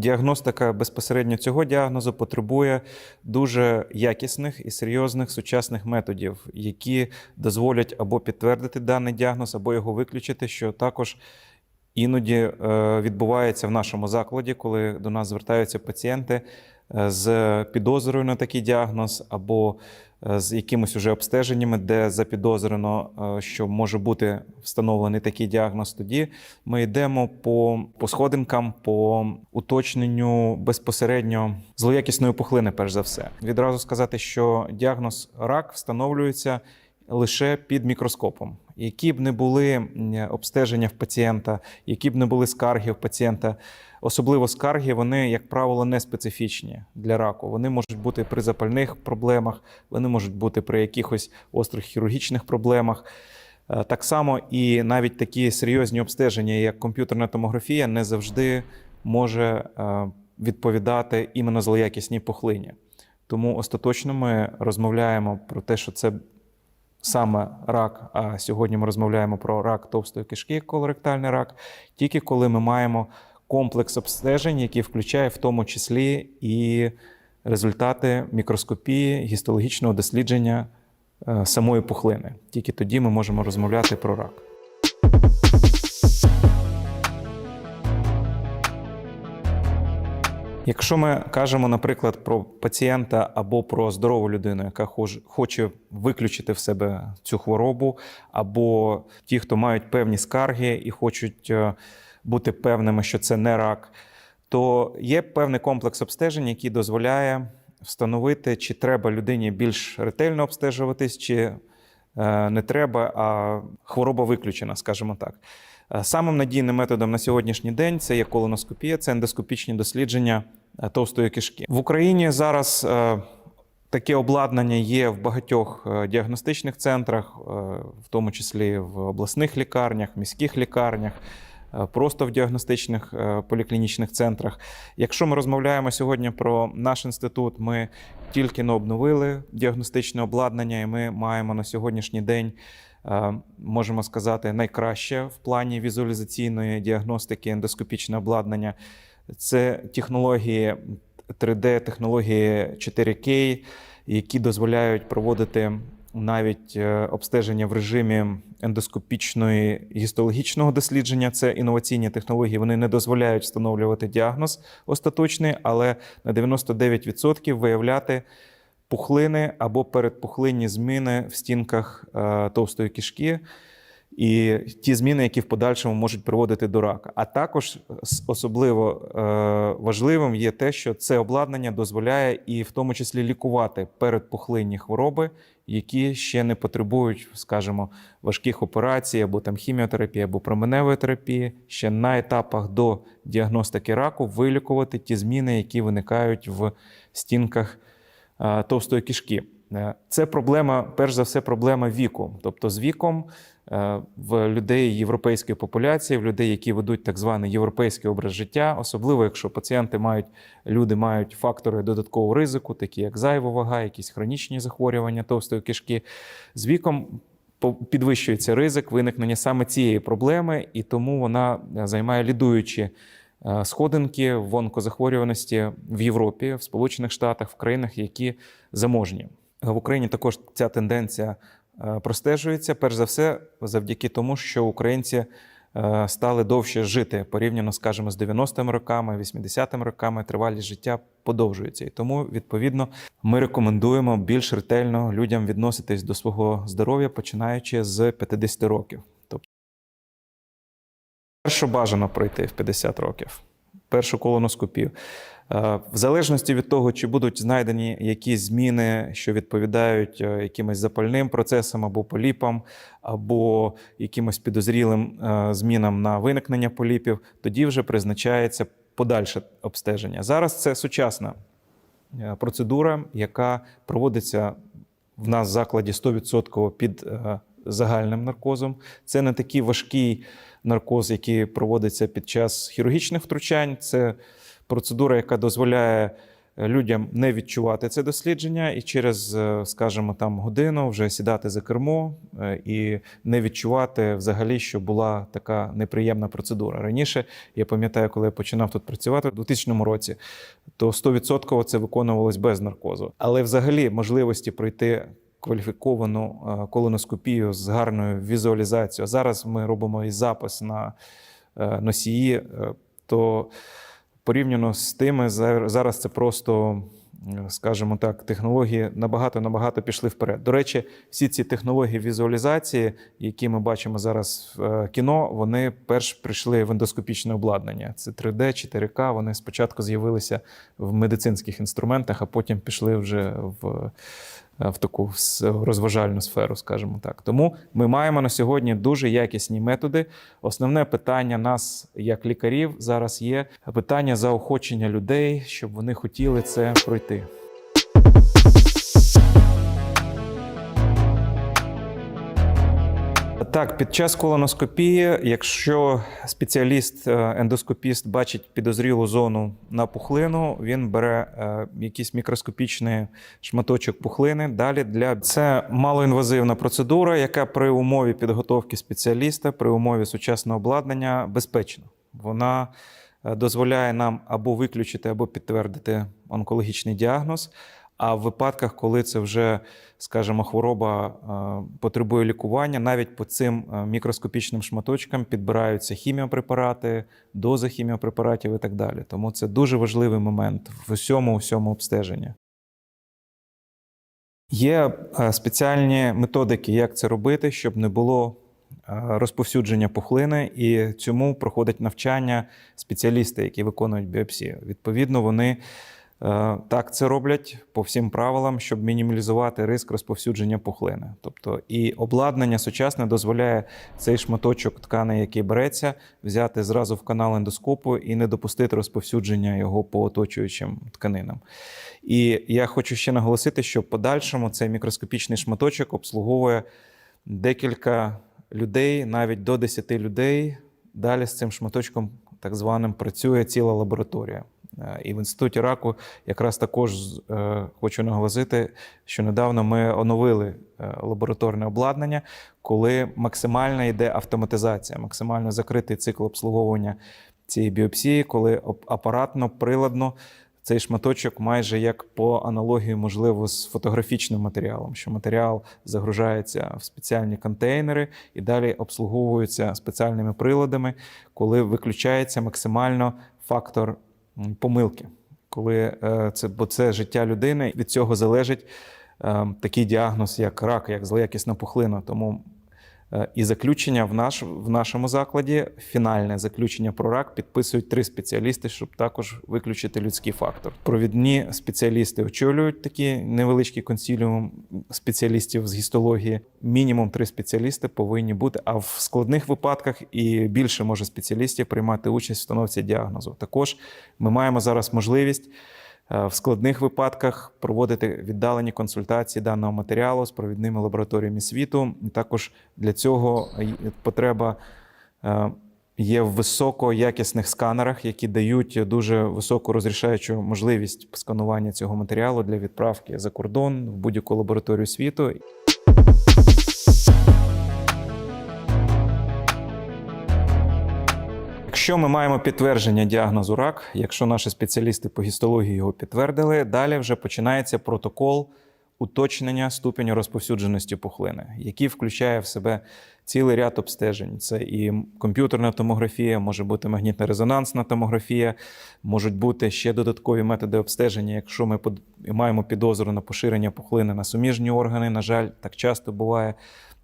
діагностика безпосередньо цього діагнозу потребує дуже якісних і серйозних сучасних методів, які дозволять або підтвердити даний діагноз, або його виключити, що також іноді е, відбувається в нашому закладі, коли до нас звертаються пацієнти е, з підозрою на такий діагноз, або з якимись уже обстеженнями, де запідозрено, е, що може бути встановлений такий діагноз. Тоді ми йдемо по, по сходинкам, по уточненню безпосередньо злоякісної пухлини, перш за все. Відразу сказати, що діагноз рак встановлюється лише під мікроскопом. Які б не були обстеження в пацієнта, які б не були скарги в пацієнта, особливо скарги, вони, як правило, не специфічні для раку. Вони можуть бути при запальних проблемах, вони можуть бути при якихось острих хірургічних проблемах. Е, Так само і навіть такі серйозні обстеження, як комп'ютерна томографія, не завжди може е, відповідати іменно злоякісній пухлині. Тому остаточно ми розмовляємо про те, що це саме рак, а сьогодні ми розмовляємо про рак товстої кишки, колоректальний рак, тільки коли ми маємо комплекс обстежень, який включає в тому числі і результати мікроскопії, гістологічного дослідження е, самої пухлини. Тільки тоді ми можемо розмовляти про рак. Якщо ми кажемо, наприклад, про пацієнта або про здорову людину, яка хоче виключити в себе цю хворобу, або ті, хто мають певні скарги і хочуть е, бути певними, що це не рак, то є певний комплекс обстежень, який дозволяє встановити, чи треба людині більш ретельно обстежуватись, чи е, не треба, а хвороба виключена, скажімо так. Е, Самим надійним методом на сьогоднішній день це є колоноскопія, це ендоскопічні дослідження е, товстої кишки. В Україні зараз таке обладнання є в багатьох діагностичних центрах, в тому числі в обласних лікарнях, міських лікарнях. Е, Просто в діагностичних е, поліклінічних центрах. Якщо ми розмовляємо сьогодні про наш інститут, ми тільки не обновили діагностичне обладнання, і ми маємо на сьогоднішній день е, можемо сказати, найкраще в плані візуалізаційної діагностики ендоскопічне обладнання. Це технології 3D, технології 4K, які дозволяють проводити навіть е, обстеження в режимі ендоскопічної гістологічного дослідження. Це інноваційні технології. Вони не дозволяють встановлювати діагноз остаточний, але на 99% виявляти пухлини або передпухлинні зміни в стінках е, товстої кишки. І ті зміни, які в подальшому можуть приводити до рака. А також особливо е, важливим є те, що це обладнання дозволяє і в тому числі лікувати передпухлинні хвороби, які ще не потребують, скажімо, важких операцій або там хіміотерапії, або променевої терапії. Ще на етапах до діагностики раку вилікувати ті зміни, які виникають в стінках е, товстої кишки. Е, Це проблема, перш за все, проблема віку. Тобто, з віком в людей європейської популяції, в людей, які ведуть так званий європейський образ життя, особливо якщо пацієнти мають, люди мають фактори додаткового ризику, такі як зайва вага, якісь хронічні захворювання товстої кишки, з віком підвищується ризик виникнення саме цієї проблеми, і тому вона е, займає лідуючі е, сходинки в онкозахворюваності в Європі, в Сполучених Штатах, в країнах, які заможні. В Україні також ця тенденція е, простежується, перш за все, завдяки тому, що українці е, стали довше жити порівняно, скажімо, з 90-ми роками, 80-ми роками, тривалість життя подовжується. І тому, відповідно, ми рекомендуємо більш ретельно людям відноситись до свого здоров'я, починаючи з 50 років. Тобто, першу бажано пройти в 50 років, першу колоноскопію. Е, В залежності від того, чи будуть знайдені якісь зміни, що відповідають е, якимось запальним процесам або поліпам, або якимось підозрілим е, змінам на виникнення поліпів, тоді вже призначається подальше обстеження. Зараз це сучасна процедура, яка проводиться в нас в закладі 100% під загальним наркозом. Це не такий важкий наркоз, який проводиться під час хірургічних втручань. Це процедура, яка дозволяє е, людям не відчувати це дослідження, і через, е, скажімо, там годину вже сідати за кермо е, і не відчувати взагалі, що була така неприємна процедура. Раніше я пам'ятаю, коли я починав тут працювати у 2000 році, то 100% це виконувалось без наркозу. Але взагалі можливості пройти кваліфіковану колоноскопію з гарною візуалізацією. Зараз ми робимо і запис на носії, то порівняно з тими, зараз це просто, е, скажімо так, технології набагато набагато пішли вперед. До речі, всі ці технології візуалізації, які ми бачимо зараз в е, кіно, вони перш прийшли в ендоскопічне обладнання. Це 3D, 4К. Вони спочатку з'явилися в медицинських інструментах, а потім пішли вже в в таку розважальну сферу, скажімо так. Тому ми маємо на сьогодні дуже якісні методи. Основне питання нас, як лікарів, зараз є питання заохочення людей, щоб вони хотіли це пройти. Так, під час колоноскопії, якщо спеціаліст, е, ендоскопіст бачить підозрілу зону на пухлину, він бере е, якийсь мікроскопічний шматочок пухлини. Далі для це малоінвазивна процедура, яка при умові підготовки спеціаліста, при умові сучасного обладнання безпечна. Вона е, дозволяє нам або виключити, або підтвердити онкологічний діагноз. А в випадках, коли це вже, скажімо, хвороба е, потребує лікування, навіть по цим е, мікроскопічним шматочкам підбираються хіміопрепарати, дози хіміопрепаратів і так далі. Тому це дуже важливий момент в усьому усьому обстеженні. Є е, спеціальні методики, як це робити, щоб не було розповсюдження пухлини, і цьому проходять навчання спеціалісти, які виконують біопсію. Відповідно, вони так це роблять по всім правилам, щоб мінімалізувати ризик розповсюдження пухлини. Тобто, і обладнання сучасне дозволяє цей шматочок ткани, який береться, взяти зразу в канал ендоскопу і не допустити розповсюдження його по оточуючим тканинам. І я хочу ще наголосити, що в подальшому цей мікроскопічний шматочок обслуговує декілька людей, навіть до 10 людей. Далі з цим шматочком, так званим, працює ціла лабораторія. Е, І в інституті раку якраз також е, хочу наголосити, що недавно ми оновили е, лабораторне обладнання, коли максимально йде автоматизація, максимально закритий цикл обслуговування цієї біопсії, коли апаратно, приладно цей шматочок майже як по аналогії, можливо, з фотографічним матеріалом, що матеріал загружається в спеціальні контейнери і далі обслуговується спеціальними приладами, коли виключається максимально фактор помилки. Коли е, це, бо це життя людини, від цього залежить е, такий діагноз, як рак, як злоякісна пухлина. Тому І заключення в, наш, в нашому закладі, фінальне заключення про рак підписують три спеціалісти, щоб також виключити людський фактор. Провідні спеціалісти очолюють такі невеличкі консіліум спеціалістів з гістології. Мінімум три спеціалісти повинні бути. А в складних випадках і більше може спеціалістів приймати участь в встановці діагнозу. Також ми маємо зараз можливість. Е, В складних випадках проводити віддалені консультації даного матеріалу з провідними лабораторіями світу. І також для цього потреба е, є в високоякісних сканерах, які дають дуже високу розрішаючу можливість сканування цього матеріалу для відправки за кордон в будь-яку лабораторію світу. Якщо ми маємо підтвердження діагнозу рак, якщо наші спеціалісти по гістології його підтвердили, далі вже починається протокол уточнення ступеню розповсюдженості пухлини, який включає в себе цілий ряд обстежень. Це і комп'ютерна томографія, може бути магнітно-резонансна томографія, можуть бути ще додаткові методи обстеження, якщо ми маємо підозру на поширення пухлини на суміжні органи. На жаль, так часто буває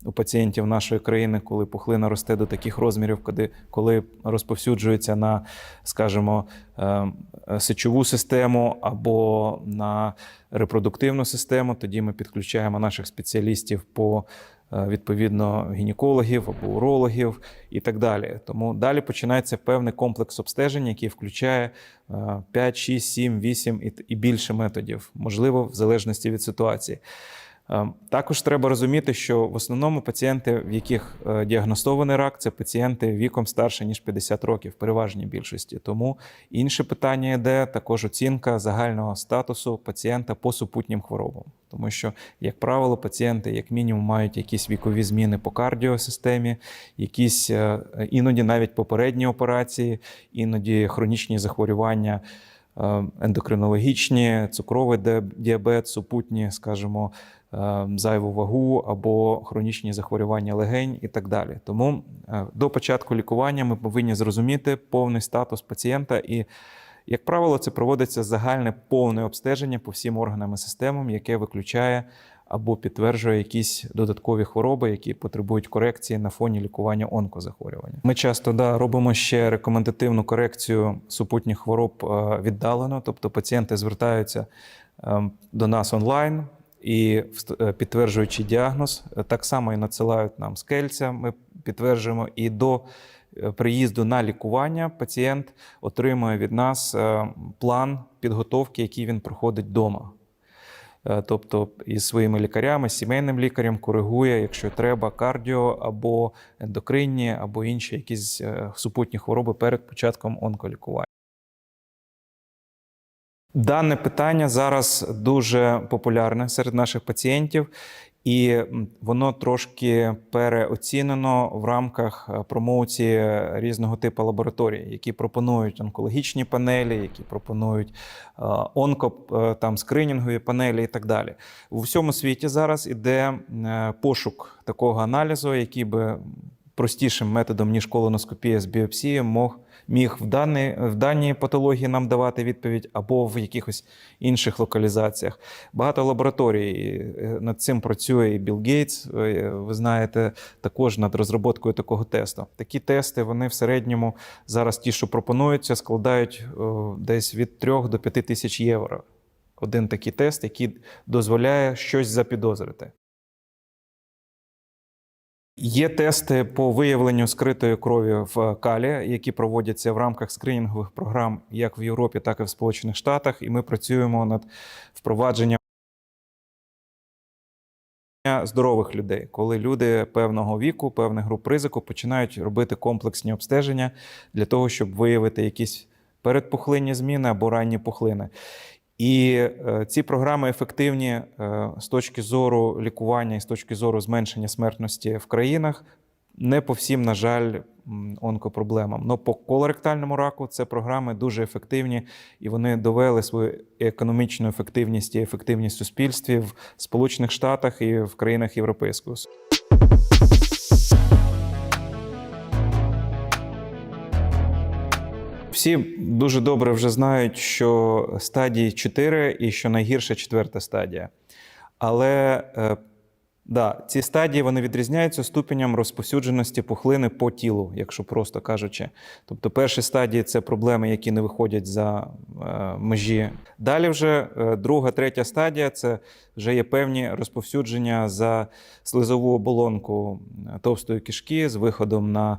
у пацієнтів нашої країни, коли пухлина росте до таких розмірів, коли, коли розповсюджується на, скажімо, е, е, сечову систему або на репродуктивну систему, тоді ми підключаємо наших спеціалістів по е, відповідно гінекологів або урологів і так далі. Тому далі починається певний комплекс обстежень, який включає е, 5, 6, 7, 8 і більше методів, можливо, в залежності від ситуації. Е, Також треба розуміти, що в основному пацієнти, в яких е, діагностований рак, це пацієнти віком старше ніж 50 років, в переважній більшості. Тому інше питання йде також оцінка загального статусу пацієнта по супутнім хворобам. Тому що, як правило, пацієнти, як мінімум, мають якісь вікові зміни по кардіосистемі, якісь е, іноді навіть попередні операції, іноді хронічні захворювання ендокринологічні, цукровий діабет, супутні, скажімо, зайву вагу або хронічні захворювання легень і так далі. Тому е, до початку лікування ми повинні зрозуміти повний статус пацієнта і. Як правило, це проводиться загальне повне обстеження по всім органам і системам, яке виключає або підтверджує якісь додаткові хвороби, які потребують корекції на фоні лікування онкозахворювання. Ми часто да, робимо ще рекомендативну корекцію супутніх хвороб е, віддалено, тобто пацієнти звертаються е, до нас онлайн. І е, підтверджуючи діагноз, е, так само і надсилають нам скельця. Ми підтверджуємо і до е, приїзду на лікування пацієнт отримує від нас план підготовки, який він проходить вдома. Тобто із своїми лікарями, сімейним лікарем коригує, якщо треба, кардіо або ендокринні, або інші якісь супутні хвороби перед початком онколікування. Дане питання зараз дуже популярне серед наших пацієнтів, і воно трошки переоцінено в рамках е, промоції різного типу лабораторій, які пропонують онкологічні панелі, які пропонують е, онко е, там скринінгові панелі і так далі. У всьому світі зараз іде пошук такого аналізу, який би простішим методом ніж колоноскопія з біопсії мог міг в даній, в даній патології нам давати відповідь або в якихось інших локалізаціях. Багато лабораторій е, над цим працює і Білл Гейтс, е, ви знаєте, також над розробкою такого тесту. Такі тести вони в середньому зараз ті, що пропонуються, складають десь від 3 до 5 тисяч євро. Один такий тест, який дозволяє щось запідозрити. Є тести по виявленню скритої крові в калі, які проводяться в рамках скринінгових програм як в Європі, так і в Сполучених Штатах. І ми працюємо над впровадженням здорових людей, коли люди певного віку, певних груп ризику починають робити комплексні обстеження для того, щоб виявити якісь передпухлинні зміни або ранні пухлини. І е, ці програми ефективні е, з точки зору лікування і з точки зору зменшення смертності в країнах. Не по всім, на жаль, онкопроблемам. Но по колоректальному раку це програми дуже ефективні, і вони довели свою економічну ефективність і ефективність суспільстві в Сполучених Штатах і в країнах Європейського Союзу. Всі дуже добре вже знають, що стадії 4 і що найгірша четверта стадія. Але е, да, ці стадії вони відрізняються ступенем розповсюдженості пухлини по тілу, якщо просто кажучи. Тобто, перші стадії це проблеми, які не виходять за е, межі. Далі вже е, друга, третя стадія це вже є певні розповсюдження за слизову оболонку е, товстої кишки з виходом на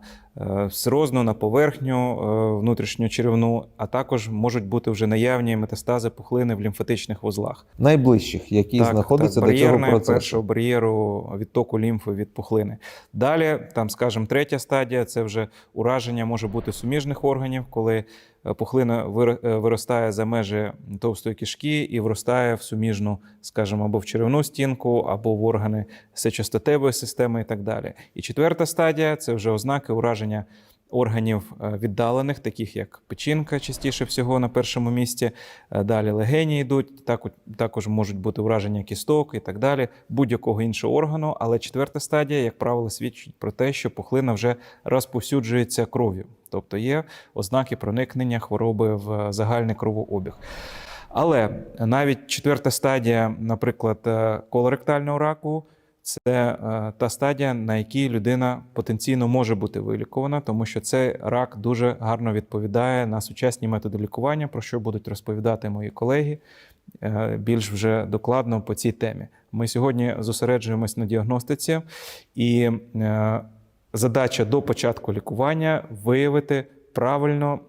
сирозну, на поверхню е, внутрішню черевну, а також можуть бути вже наявні метастази пухлини в лімфатичних вузлах. найближчих, які знаходяться до цього процесу. першого бар'єру відтоку лімфи від пухлини. Далі, там, скажімо, третя стадія це вже ураження може бути суміжних органів, коли е, пухлина е, виростає за межі товстої кишки і вростає в суміжну, скажімо, або в черевну стінку, або в органи сечостатевої системи і так далі. І четверта стадія це вже ознаки ураження органів е, віддалених, таких як печінка, частіше всього на першому місці. Е, Далі легені йдуть, також можуть бути ураження кісток і так далі, будь-якого іншого органу. Але четверта стадія, як правило, свідчить про те, що пухлина вже розповсюджується кров'ю, тобто є ознаки проникнення хвороби в загальний кровообіг. Але навіть четверта стадія, наприклад, е, колоректального раку, це е, та стадія, на якій людина потенційно може бути вилікувана, тому що цей рак дуже гарно відповідає на сучасні методи лікування, про що будуть розповідати мої колеги е, більш вже докладно по цій темі. Ми сьогодні зосереджуємось на діагностиці, і е, задача до початку лікування виявити правильно,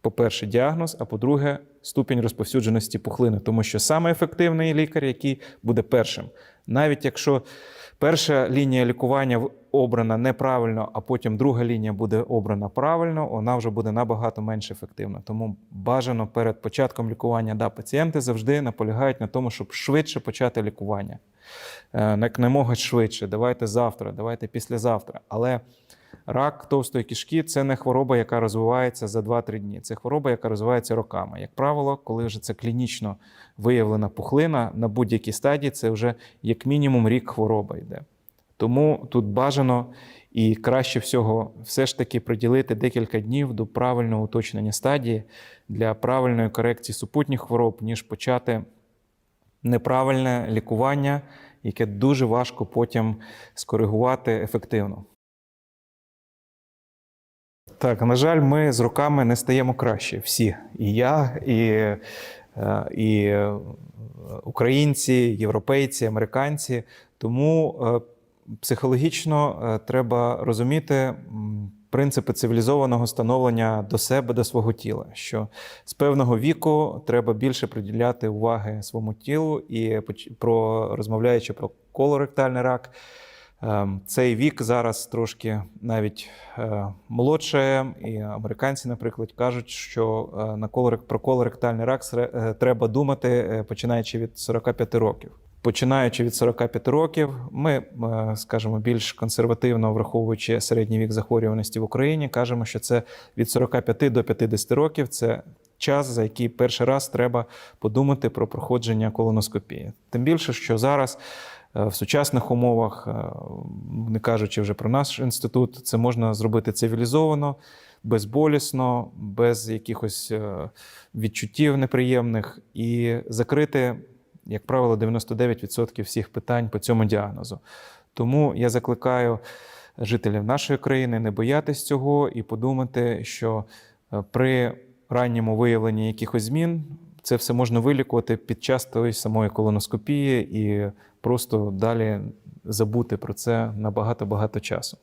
по-перше, діагноз, а по-друге, ступінь розповсюдженості пухлини, тому що саме ефективний лікар, який буде першим, навіть якщо перша лінія лікування обрана неправильно, а потім друга лінія буде обрана правильно, вона вже буде набагато менш ефективна. Тому бажано перед початком лікування, да, пацієнти завжди наполягають на тому, щоб швидше почати лікування. Е, Як не можуть швидше, давайте завтра, давайте післязавтра. Але рак товстої кишки це не хвороба, яка розвивається за 2-3 дні. Це хвороба, яка розвивається роками. Як правило, коли вже це клінічно виявлена пухлина на будь-якій стадії, це вже як мінімум рік хвороба йде. Тому тут бажано і краще всього все ж таки приділити декілька днів до правильного уточнення стадії для правильної корекції супутніх хвороб, ніж почати неправильне лікування, яке дуже важко потім скоригувати ефективно. Так, на жаль, ми з роками не стаємо краще. Всі. І я, і, е, і е, українці, європейці, американці. Тому е, психологічно треба розуміти принципи цивілізованого становлення до себе, до свого тіла. Що з певного віку треба більше приділяти уваги своєму тілу і про розмовляючи про колоректальний рак. Ем, Цей вік зараз трошки навіть е, молодше, і американці, наприклад, кажуть, що е, на колорек, про колоректальний рак е, треба думати починаючи від 45 років. Починаючи від 45 років, ми, скажімо, більш консервативно враховуючи середній вік захворюваності в Україні, кажемо, що це від 45 до 50 років. Це час, за який перший раз треба подумати про проходження колоноскопії. Тим більше, що зараз в сучасних умовах, е, не кажучи вже про наш інститут, це можна зробити цивілізовано, безболісно, без якихось е, відчуттів неприємних і закрити, як правило, 99% всіх питань по цьому діагнозу. Тому я закликаю жителів нашої країни не боятись цього і подумати, що е, при ранньому виявленні якихось змін це все можна вилікувати під час тої самої колоноскопії і просто далі забути про це на багато-багато часу.